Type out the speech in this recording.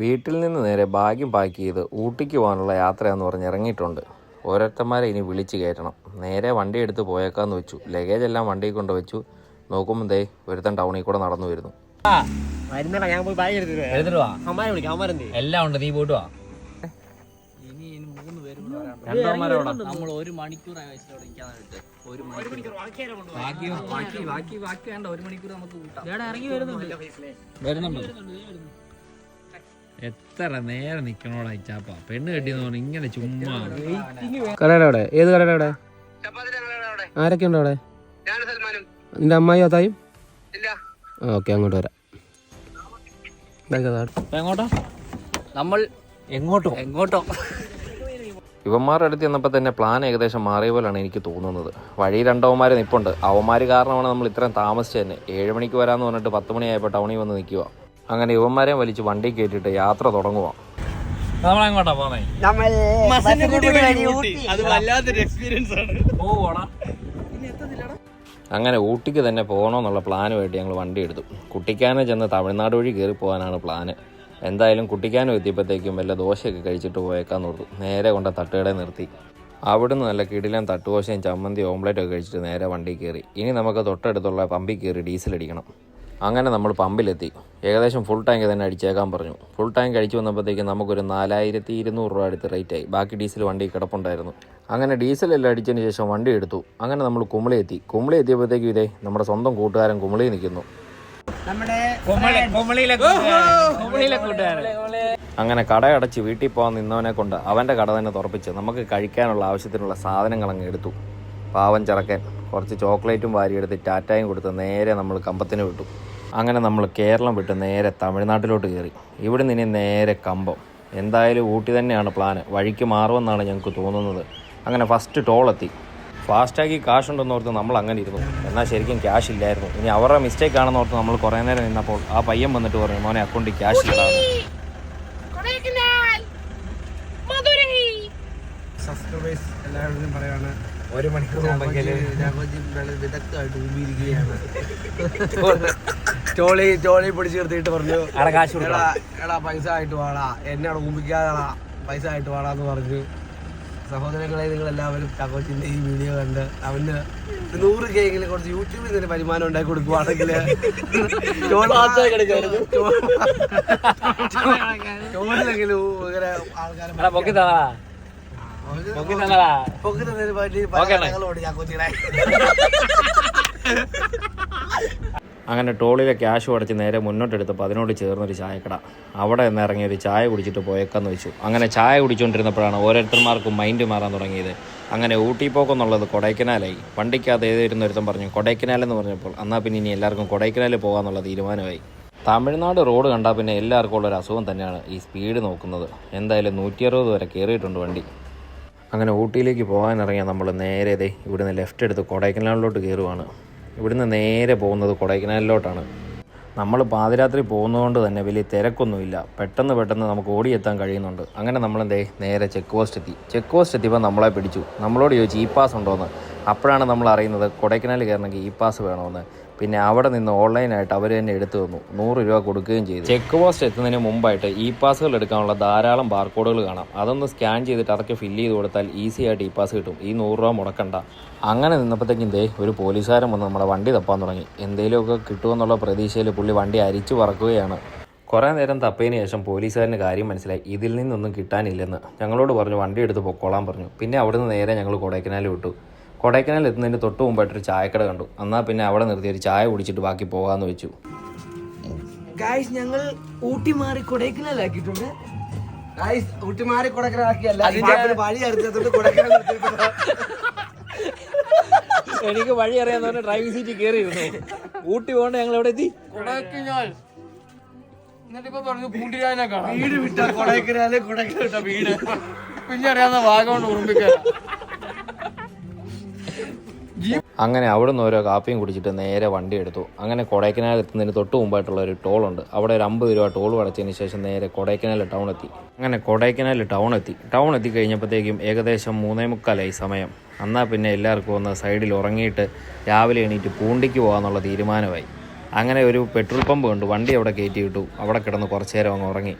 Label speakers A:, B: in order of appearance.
A: വീട്ടിൽ നിന്ന് നേരെ ഭാഗ്യം പാക്ക് ചെയ്ത് ഊട്ടിക്ക് പോകാനുള്ള യാത്രയെന്ന് പറഞ്ഞ് ഇറങ്ങിയിട്ടുണ്ട്. ഓരോരുത്തന്മാരെ ഇനി വിളിച്ച് കയറ്റണം. നേരെ വണ്ടി എടുത്ത് പോയേക്കാന്ന് വെച്ചു. ലഗേജ് എല്ലാം വണ്ടിയിൽ കൊണ്ട് വെച്ചു. നോക്കുമ്പോൾ ദേ ഒരുത്തൻ ടൗണിൽ കൂടെ നടന്നു വരുന്നു.
B: എല്ലാം ഉണ്ട് നീ പോയിട്ട് വാ. നമ്മൾ ഒരു മണിക്കൂറായി അവിടെ നിൽക്കാൻ ഒരു മണിക്കൂർ. ബാക്കി ബാക്കി ബാക്കി ബാക്കി വേണ്ട. ഒരു മണിക്കൂർ നമുക്ക് കൂട്ടാം. ഇറങ്ങി വരുന്നുണ്ട് വരുന്നുണ്ട്. എത്ര നേരം നിക്കണോടാ ഇച്ചാപ്പ പെണ്ണ് കെട്ടിയെന്ന് പറഞ്ഞു ഇങ്ങനെ ചുമ്മാ.
C: കടയുടെ അവിടെ? ഏത് കടയുടെ അവിടെ? ആരൊക്കെ ഉണ്ട് അവിടെ? നിന്റെ അമ്മായി അതായും ആ ഓക്കെ അങ്ങോട്ട് വരാം.
B: എങ്ങോട്ടോ? നമ്മൾ എങ്ങോട്ടോ? എങ്ങോട്ടോ?
A: ഇവന്മാരുടെ അടുത്ത് ചെന്നപ്പോൾ തന്നെ പ്ലാൻ ഏകദേശം മാറിയ പോലെയാണ് എനിക്ക് തോന്നുന്നത്. വഴി രണ്ടവന്മാർ നിപ്പുണ്ട്. അവന്മാർ കാരണമാണ് നമ്മൾ ഇത്രയും താമസിച്ചു തന്നെ. ഏഴ് മണിക്ക് വരാമെന്ന് പറഞ്ഞിട്ട് പത്ത് മണിയായപ്പോൾ ടൗണിൽ വന്ന് നിൽക്കുക അങ്ങനെ ഇവന്മാരെ വലിച്ച് വണ്ടി കയറ്റിയിട്ട് യാത്ര തുടങ്ങുക
B: പോന്നേ?
A: അങ്ങനെ ഊട്ടിക്ക് തന്നെ പോകണമെന്നുള്ള പ്ലാനുമായിട്ട് ഞങ്ങൾ വണ്ടി എടുത്തു. കുട്ടിക്കാനം ചെന്ന് തമിഴ്നാട് വഴി കയറി പോകാനാണ് പ്ലാന്. എന്തായാലും കുട്ടിക്കാനം എത്തിയപ്പോഴത്തേക്കും വല്ല ദോശയൊക്കെ കഴിച്ചിട്ട് പോയേക്കാന്ന് ഓർത്തു. നേരെ കൊണ്ട തട്ടുകടെ നിർത്തി. അവിടുന്ന് നല്ല കിടിലൻ തട്ടുദോശയും ചമ്മന്തി ഓംലെറ്റ് ഒക്കെ കഴിച്ചിട്ട് നേരെ വണ്ടി കയറി. ഇനി നമുക്ക് തൊട്ടടുത്തുള്ള പമ്പിൽ കയറി ഡീസൽ അടിക്കണം. അങ്ങനെ നമ്മൾ പമ്പിലെത്തി. ഏകദേശം ഫുൾ ടാങ്ക് തന്നെ അടിച്ചേക്കാൻ പറഞ്ഞു. ഫുൾ ടാങ്ക് അടിച്ചു വന്നപ്പോഴത്തേക്കും നമുക്കൊരു നാലായിരത്തി ഇരുന്നൂറ് രൂപ അടുത്ത് റേറ്റായി ആയി. ബാക്കി ഡീസൽ വണ്ടി കിടപ്പുണ്ടായിരുന്നു. അങ്ങനെ ഡീസൽ എല്ലാം അടിച്ചതിന് ശേഷം വണ്ടി എടുത്തു. അങ്ങനെ നമ്മൾ കുമളി എത്തി കുമളി എത്തിയപ്പോഴത്തേക്കും ഇതേ നമ്മുടെ സ്വന്തം കൂട്ടുകാരൻ കുമളി നിൽക്കുന്നു.
D: നമ്മുടെ
B: കുമളിയിലെ കുമളിയിലെ കൂട്ടുകാരൻ.
A: അങ്ങനെ കട അടച്ച് വീട്ടിൽ പോകാൻ നിന്നവനെ കൊണ്ട് അവന്റെ കട തന്നെ തുറപ്പിച്ച് നമുക്ക് കഴിക്കാനുള്ള ആവശ്യത്തിനുള്ള സാധനങ്ങൾ അങ്ങ് എടുത്തു. പാവം ചിറക്കൻ. കുറച്ച് ചോക്ലേറ്റും വാരിയെടുത്ത് ടാറ്റായും കൊടുത്ത് നേരെ നമ്മൾ കമ്പത്തിന് വിട്ടു. അങ്ങനെ നമ്മൾ കേരളം വിട്ട് നേരെ തമിഴ്നാട്ടിലോട്ട് കയറി. ഇവിടെ നിന്ന് നേരെ കമ്പം. എന്തായാലും ഊട്ടി തന്നെയാണ് പ്ലാന് വഴിക്ക് മാറുമെന്നാണ് ഞങ്ങൾക്ക് തോന്നുന്നത്. അങ്ങനെ ഫസ്റ്റ് ടോൾ എത്തി. ഫാസ്റ്റാഗി കാശ് ഉണ്ടെന്ന് ഓർത്ത് നമ്മൾ അങ്ങനെ ഇരുന്നു. എന്നാൽ ശരിക്കും ക്യാഷ് ഇല്ലായിരുന്നു. ഇനി അവരുടെ മിസ്റ്റേക്ക് ആണെന്ന് ഓർത്ത് നമ്മൾ കുറേ നേരം നിന്നപ്പോൾ ആ പയ്യൻ വന്നിട്ട് പറഞ്ഞു മോനെ അക്കൗണ്ടിൽ ക്യാഷ് ഇല്ലാതെ
C: സബ്സ്ക്രൈബേഴ്സ് എല്ലാവരോടും പറയാണ്
D: ഒരു മണിക്കൂർ
C: ചോളി ചോളി പിടിച്ച് നിർത്തിയിട്ട് പറഞ്ഞു
B: അവിടെ കാശ്
C: എടാ പൈസ ആയിട്ട് വാടാ. എന്നെ അവിടെ ഊമ്പിക്കാതെടാ പൈസ ആയിട്ട് വാടാന്ന് പറഞ്ഞു. സഹോദരങ്ങളെ നിങ്ങൾ എല്ലാവരും ചാക്കോച്ചിന്റെ ഈ വീഡിയോ കണ്ട് അവന് നൂറ് കേക്കിന് കുറച്ച് യൂട്യൂബിൽ നിന്ന് വരുമാനം ഉണ്ടാക്കി കൊടുക്കുവാണെങ്കിൽ ചോറിലെങ്കിലും ഇങ്ങനെ ആൾക്കാരെ
A: അങ്ങനെ ടോളിലെ ക്യാഷ് അടച്ച് നേരെ മുന്നോട്ടെടുത്തപ്പോൾ അതിനോട് ചേർന്നൊരു ചായക്കട. അവിടെ നിന്ന് ഇറങ്ങി ഒരു ചായ കുടിച്ചിട്ട് പോയേക്കാന്ന് വെച്ചു. അങ്ങനെ ചായ കുടിച്ചുകൊണ്ടിരുന്നപ്പോഴാണ് ഓരോരുത്തർമാർക്കും മൈൻഡ് മാറാൻ തുടങ്ങിയത്. അങ്ങനെ ഊട്ടി പോക്കെന്നുള്ളത് കൊടൈക്കനാലായി. വണ്ടിക്കകത്ത് ഏതായിരുന്നു ഒരുത്തം പറഞ്ഞു കൊടൈക്കനാൽ എന്ന് പറഞ്ഞപ്പോൾ എന്നാൽ പിന്നെ ഇനി എല്ലാവർക്കും കൊടൈക്കനാൽ പോകാമെന്നുള്ള തീരുമാനമായി. തമിഴ്നാട് റോഡ് കണ്ടാൽ പിന്നെ എല്ലാവർക്കും ഉള്ളൊരു അസുഖം തന്നെയാണ് ഈ സ്പീഡ് നോക്കുന്നത്. എന്തായാലും നൂറ്റി അറുപത് വരെ കയറിയിട്ടുണ്ട് വണ്ടി. അങ്ങനെ ഊട്ടിയിലേക്ക് പോകാനിറങ്ങിയാൽ നമ്മൾ നേരെ ഇതേ ഇവിടുന്ന് ലെഫ്റ്റ് എടുത്ത് കൊടൈക്കനാലിലോട്ട് കയറുവാണ്. ഇവിടുന്ന് നേരെ പോകുന്നത് കൊടൈക്കനാലിലോട്ടാണ്. നമ്മൾ പാതിരാത്രി പോകുന്നതുകൊണ്ട് തന്നെ വലിയ തിരക്കൊന്നുമില്ല. പെട്ടെന്ന് പെട്ടെന്ന് നമുക്ക് ഓടിയെത്താൻ കഴിയുന്നുണ്ട്. അങ്ങനെ നമ്മളെന്തേ നേരെ ചെക്ക് പോസ്റ്റ് എത്തി. ചെക്ക് പോസ്റ്റ് എത്തിയപ്പോൾ നമ്മളെ പിടിച്ചു. നമ്മളോട് ചോദിച്ചു ഇ പാസ് ഉണ്ടോയെന്ന് അപ്പോഴാണ് നമ്മൾ അറിയുന്നത് കൊടൈക്കനാൽ കയറണമെങ്കിൽ ഇ പാസ് വേണമെന്ന്. പിന്നെ അവിടെ നിന്ന് ഓൺലൈനായിട്ട് അവർ തന്നെ എടുത്തു തന്നു. നൂറ് രൂപ കൊടുക്കുകയും ചെയ്തു. ചെക്ക് പോസ്റ്റ് എത്തുന്നതിന് മുമ്പായിട്ട് ഇ പാസുകൾ എടുക്കാനുള്ള ധാരാളം ബാർകോഡുകൾ കാണാം. അതൊന്ന് സ്കാൻ ചെയ്തിട്ട് അതൊക്കെ ഫില്ല് ചെയ്ത് കൊടുത്താൽ ഈസി ആയിട്ട് ഇ പാസ് കിട്ടും. ഈ നൂറ് രൂപ മുടക്കണ്ട. അങ്ങനെ നിന്നപ്പോഴത്തേക്കും ദേ ഒരു പോലീസുകാരൻ വന്ന് നമ്മുടെ വണ്ടി തപ്പാൻ തുടങ്ങി. എന്തെങ്കിലുമൊക്കെ കിട്ടുമെന്നുള്ള പ്രതീക്ഷയിൽ പുള്ളി വണ്ടി അരിച്ചു പറക്കുകയാണ്. കുറേ നേരം തപ്പിയതിന് ശേഷം പോലീസുകാരന് കാര്യം മനസ്സിലായി. ഇതിൽ നിന്നൊന്നും കിട്ടാനില്ലെന്ന്. ഞങ്ങളോട് പറഞ്ഞു വണ്ടി എടുത്ത് പൊക്കോളാൻ പറഞ്ഞു. പിന്നെ അവിടുന്ന് നേരെ ഞങ്ങൾ കൊടൈക്കനാൽ വിട്ടു. കൊടൈക്കനാൽ എത്തുന്നതിന് തൊട്ട് മുമ്പായിട്ടൊരു ചായക്കട കണ്ടു. എന്നാൽ പിന്നെ അവിടെ നിർത്തി ഒരു ചായ കുടിച്ചിട്ട് ബാക്കി പോകാമെന്ന് വെച്ചു.
C: ഗായ്സ് ഞങ്ങൾ ഊട്ടി മാറി കൊടൈക്കനാലാക്കിയിട്ടുണ്ട് ഗായ്സ് ഊട്ടി മാറി കൊടൈക്കനാലാക്കിയല്ല ഇതിന്റെ വഴി അടുത്തോട്ട് കൊടൈക്കനാൽ നിർത്തിയിട്ടുണ്ട്.
B: എനിക്ക് വഴി അറിയാന്ന് പറഞ്ഞ ഡ്രൈവിംഗ് സീറ്റിൽ കയറിയിരുന്നു ഊട്ടി പോകണ്ട ഞങ്ങൾ എവിടെ എത്തി?
D: എന്നിട്ടിപ്പോ പറഞ്ഞു പൂണ്ടിരാനെ കാണാം
C: വീട് വിട്ട കൊടൈക്കനാല് കൊടൈക്കനാൽ വിട്ട വീട്.
D: പിന്നെ അറിയാവുന്ന ഭാഗമുണ്ട് ഉറുമ്പിക്കാൻ
A: അങ്ങനെ അവിടെ നിന്ന് ഓരോ കാപ്പിയും കുടിച്ചിട്ട് നേരെ വണ്ടി എടുത്തു. അങ്ങനെ കൊടൈക്കനാൽ എത്തുന്നതിന് തൊട്ട് മുമ്പായിട്ടുള്ള ഒരു ടോൾ ഉണ്ട്. അവിടെ ഒരു അമ്പത് രൂപ ടോൾ അടച്ചതിന് ശേഷം നേരെ കൊടൈക്കനാൽ ടൗൺ എത്തി. അങ്ങനെ കൊടൈക്കനാൽ ടൗൺ എത്തി. ടൗൺ എത്തി കഴിഞ്ഞപ്പോഴത്തേക്കും ഏകദേശം മൂന്നേ മുക്കാലായി സമയം. എന്നാൽ പിന്നെ എല്ലാവർക്കും ഒന്ന് സൈഡിൽ ഉറങ്ങിയിട്ട് രാവിലെ എണീറ്റ് പൂണ്ടിക്ക് പോകാമെന്നുള്ള തീരുമാനമായി. അങ്ങനെ ഒരു പെട്രോൾ പമ്പ് കണ്ടു. വണ്ടി അവിടെ കയറ്റി വിട്ടു. അവിടെ കിടന്ന് കുറച്ചു നേരം അങ്ങ് ഉറങ്ങി.